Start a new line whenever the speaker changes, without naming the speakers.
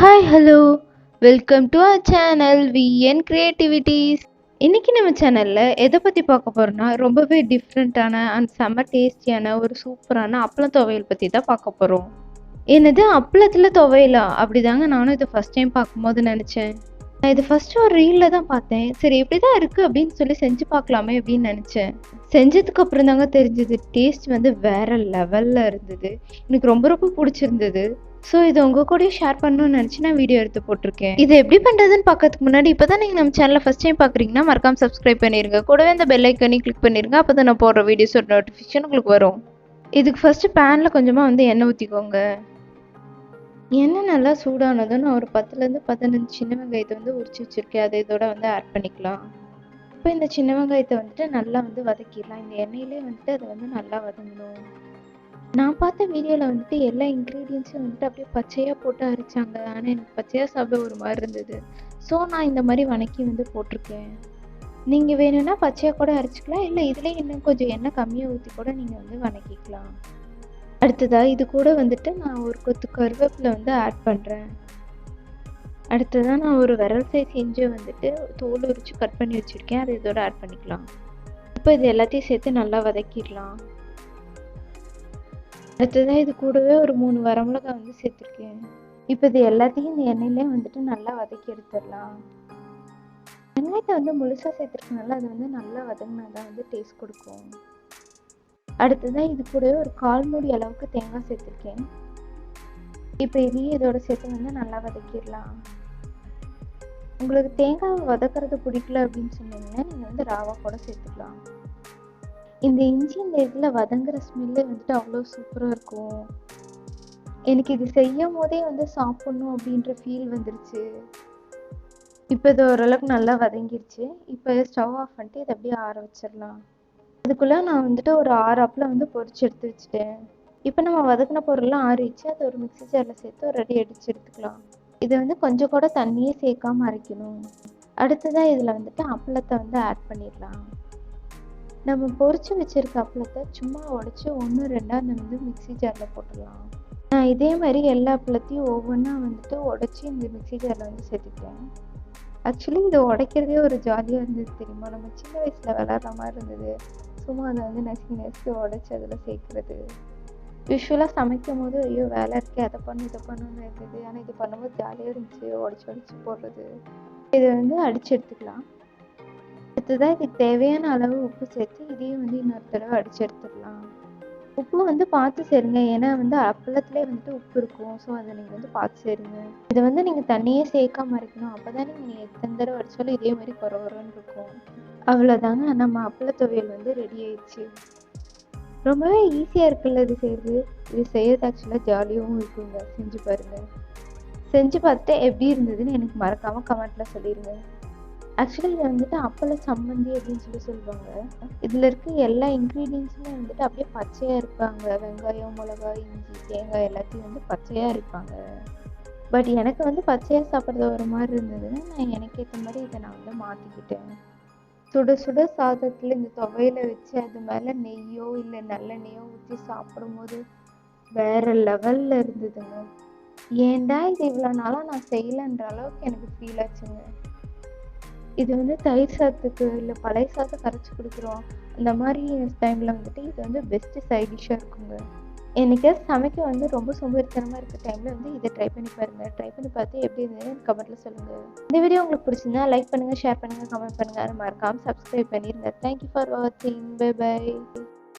Hi hello welcome to our channel VN creativities இன்றைக்கி நம்ம சேனலில் எதை பற்றி பார்க்க போகிறோம்னா ரொம்பவே டிஃப்ரெண்ட்டான அண்ட் செம்ம டேஸ்டியான ஒரு சூப்பரான அப்பளம் துவையல் பற்றி தான் பார்க்க போகிறோம் என்னது? அப்பளத்தில் துவையலா? அப்படிதாங்க நானும் இதை ஃபஸ்ட் டைம் பார்க்கும்போது நினச்சேன். நான் இது ஃபஸ்ட்டு ஒரு ரீலில் தான் பார்த்தேன். சரி இப்படி தான் இருக்குது அப்படின்னு சொல்லி செஞ்சு பார்க்கலாமே அப்படின்னு நினச்சேன். செஞ்சதுக்கு அப்புறம் தாங்க தெரிஞ்சது டேஸ்ட் வந்து வேற லெவலில் இருந்தது. எனக்கு ரொம்ப ரொம்ப பிடிச்சிருந்தது. ஸோ இது உங்கள் கூட ஷேர் பண்ணணும்னு நினச்சி நான் வீடியோ எடுத்து போட்டிருக்கேன். இது எப்படி பண்ணுறதுன்னு பார்க்கறதுக்கு முன்னாடி இப்போ தான் நீங்கள் நம்ம சேனலை ஃபஸ்ட் டைம் பார்க்குறீங்கன்னா மறக்காம சப்ஸ்கிரைப் பண்ணிடுங்க கூடவே இந்த பெல் ஐக்கனையும் கிளிக் பண்ணிடுங்க அப்போ தான் நான் போடுற வீடியோஸோட நோட்டிஃபிகேஷன் உங்களுக்கு வரும். இதுக்கு ஃபஸ்ட்டு பேனில் கொஞ்சமாக வந்து எண்ணெய் ஊற்றிக்கோங்க எண்ணெய் நல்லா சூடானதும் நான் ஒரு பத்துலேருந்து பதினஞ்சு சின்ன வெங்காயத்தை வந்து உரிச்சு வச்சுருக்கேன். அதை இதோட வந்து ஆட் பண்ணிக்கலாம். இப்போ இந்த சின்ன வெங்காயத்தை வந்துட்டு நல்லா வந்து வதக்கிடலாம். இந்த எண்ணெயிலே வந்துட்டு அதை வந்து நல்லா வதங்கணும். நான் பார்த்த வீடியோவில் வந்துட்டு எல்லா இன்க்ரீடியன்ஸும் வந்துட்டு அப்படியே பச்சையாக போட்டு அரைச்சாங்க. ஆனால் எனக்கு பச்சையாக சாப்பிட ஒரு மாதிரி இருந்தது. ஸோ நான் இந்த மாதிரி வணக்கி வந்து போட்டிருக்கேன். நீங்கள் வேணும்னா பச்சையாக கூட அரைச்சிக்கலாம். இல்லை இதுலேயே இன்னும் கொஞ்சம் எண்ணெய் கம்மியாக ஊற்றி கூட நீங்கள் வந்து வணக்கிக்கலாம். அடுத்ததாக இது கூட வந்துட்டு நான் ஒரு கொத்து கருவேப்பிலை வந்து ஆட் பண்ணுறேன் அடுத்ததாக நான் ஒரு விரல் சைஸ் இஞ்சி வந்துட்டு தோல் உரித்து கட் பண்ணி வச்சுருக்கேன். அதை இதோட ஆட் பண்ணிக்கலாம். இப்போ இது எல்லாத்தையும் சேர்த்து நல்லா வதக்கிடலாம். அடுத்ததாக இது கூடவே ஒரு மூணு வரமிளகா வந்து சேர்த்துருக்கேன். இப்போ இது எல்லாத்தையும் இந்த எண்ணெயிலே வந்துட்டு நல்லா வதக்கி எடுத்துடலாம். வெங்காயத்தை வந்து முழுசாக சேர்த்துருக்கனால அது வந்து நல்லா வதங்கினா தான் வந்து டேஸ்ட் கொடுக்கும். அடுத்ததாக இது கூடவே ஒரு கால் மூடி அளவுக்கு தேங்காய் சேர்த்துருக்கேன். இப்போ இதையும் இதோட சேர்த்து வந்து நல்லா வதக்கிடலாம். உங்களுக்கு தேங்காய் வதக்கிறது பிடிக்கல அப்படின்னு சொன்னீங்கன்னா நீங்கள் வந்து ராவா கூட சேர்த்துக்கலாம். இந்த இஞ்சி இந்த இதில் வதங்குற ஸ்மெல்லே வந்துட்டு அவ்வளோ சூப்பராக இருக்கும். எனக்கு இது செய்யும் போதே வந்து சாப்பிட்ணும் அப்படின்ற ஃபீல் வந்துருச்சு. இப்போ இது ஓரளவுக்கு நல்லா வதங்கிருச்சு. இப்போ ஸ்டவ் ஆஃப் பண்ணிட்டு இதை அப்படியே ஆற வச்சிடலாம். அதுக்குள்ளே நான் வந்துட்டு ஒரு ஆறு அப்பில் வந்து பொரிச்சு எடுத்து வச்சுட்டேன். இப்போ நம்ம வதக்கின பொருள்லாம் ஆறிச்சு அதை ஒரு மிக்சி ஜாரில் சேர்த்து ஒரு ரெடி அடித்து எடுத்துக்கலாம். இதை வந்து கொஞ்சம் கூட தண்ணியே சேர்க்காம அரைக்கணும். அடுத்ததாக இதில் வந்துட்டு அப்பளத்தை வந்து ஆட் பண்ணிடலாம். நம்ம பொரிச்சு வச்சிருக்க அப்பளத்தை சும்மா உடச்சி ஒன்று ரெண்டாக அந்த வந்து மிக்ஸி ஜாரில் போட்டுடலாம். நான் இதே மாதிரி எல்லா அப்பளத்தையும் ஒவ்வொன்றா வந்துட்டு உடச்சி இந்த மிக்ஸி ஜாரில் வந்து சேர்த்துக்கிட்டேன். ஆக்சுவலி இதை உடைக்கிறதே ஒரு ஜாலியாக இருந்தது தெரியுமா? நம்ம சின்ன வயசில் விளாட்ற மாதிரி இருந்தது. சும்மா அதை வந்து நசுக்கி நசுக்கி உடச்சி அதில் சேர்க்குறது. யூஸ்வலாக சமைக்கும் போது ஐயோ வேலை இருக்கே அதை பண்ணு இதை பண்ணுன்னு இருந்தது. ஆனால் இது பண்ணும்போது ஜாலியாக இருந்துச்சு உடச்சி உடச்சி போடுறது. இதை வந்து அடித்து எடுத்துக்கலாம். அடுத்ததாக இதுக்கு தேவையான அளவு உப்பு சேர்த்து இதையும் வந்து இன்னொரு தடவை அடித்து எடுத்துடலாம். உப்பு வந்து பார்த்து சேருங்க. ஏன்னா வந்து அப்பளத்துலேயே வந்துட்டு உப்பு இருக்கும். ஸோ அதை நீங்கள் வந்து பார்த்து சேருங்க. இதை வந்து நீங்கள் தண்ணியே சேர்க்காம இருக்கணும் அப்போ தான் நீங்கள் எத்தனை தடவை அடித்தாலும் இதே மாதிரி குறை இருக்கும். அவ்வளோதாங்க நம்ம அப்பள துவையல் வந்து ரெடி ஆயிடுச்சு. ரொம்பவே ஈஸியாக இருக்குல்ல இது செய்யுது இது செய்யறது ஆக்சுவலாக ஜாலியாகவும் இருக்குங்க. செஞ்சு பாருங்கள் செஞ்சு பார்த்துட்டு எப்படி இருந்ததுன்னு எனக்கு மறக்காமல் கமெண்ட்டில் சொல்லிடுங்க ஆக்சுவலி இதை வந்துட்டு அப்பள சம்மந்தி அப்படின்னு சொல்லி சொல்லுவாங்க. இதில் இருக்க எல்லா இன்க்ரீடியன்ஸுமே வந்துட்டு அப்படியே பச்சையாக இருப்பாங்க. வெங்காயம் மிளகாய் இஞ்சி தேங்காய் எல்லாத்தையும் வந்து பச்சையாக இருப்பாங்க. பட் எனக்கு வந்து பச்சையாக சாப்பிட்றது ஒரு மாதிரி இருந்ததுன்னா நான் எனக்கு ஏற்ற மாதிரி இதை நான் வந்து மாற்றிக்கிட்டேன் சுட சுட சாதத்தில் இந்த துவையில வச்சு அது மேலே நெய்யோ இல்லை நல்லெண்ணெயோ ஊற்றி சாப்பிடும்போது வேற லெவலில் இருந்ததுங்க. ஏன்டா இது இவ்வளோ நாளாக நான் செய்யலைன்ற அளவுக்கு எனக்கு ஃபீல் ஆச்சுங்க. இது வந்து தயிர் சாதத்துக்கு இல்லை பழைய சாதம் கரைச்சி கொடுக்குறோம். இந்த மாதிரி டைமில் வந்துட்டு இது வந்து பெஸ்ட்டு சைட் டிஷ்ஷாக இருக்குங்க. எனக்கு சமைக்க வந்து ரொம்ப சோம்பேறித்தனமாக இருக்க டைமில் வந்து இதை ட்ரை பண்ணி பாருங்கள் ட்ரை பண்ணி பார்த்து எப்படி இருந்ததுன்னு கமெண்ட்டில் சொல்லுங்கள் இந்த வீடியோ உங்களுக்கு பிடிச்சிருந்தா லைக் பண்ணுங்கள் ஷேர் பண்ணுங்கள் கமெண்ட் பண்ணுங்கள் அது மறக்காமல் சப்ஸ்கிரைப் பண்ணிடுங்க தேங்க்யூ ஃபார் வாட்சிங் பை பை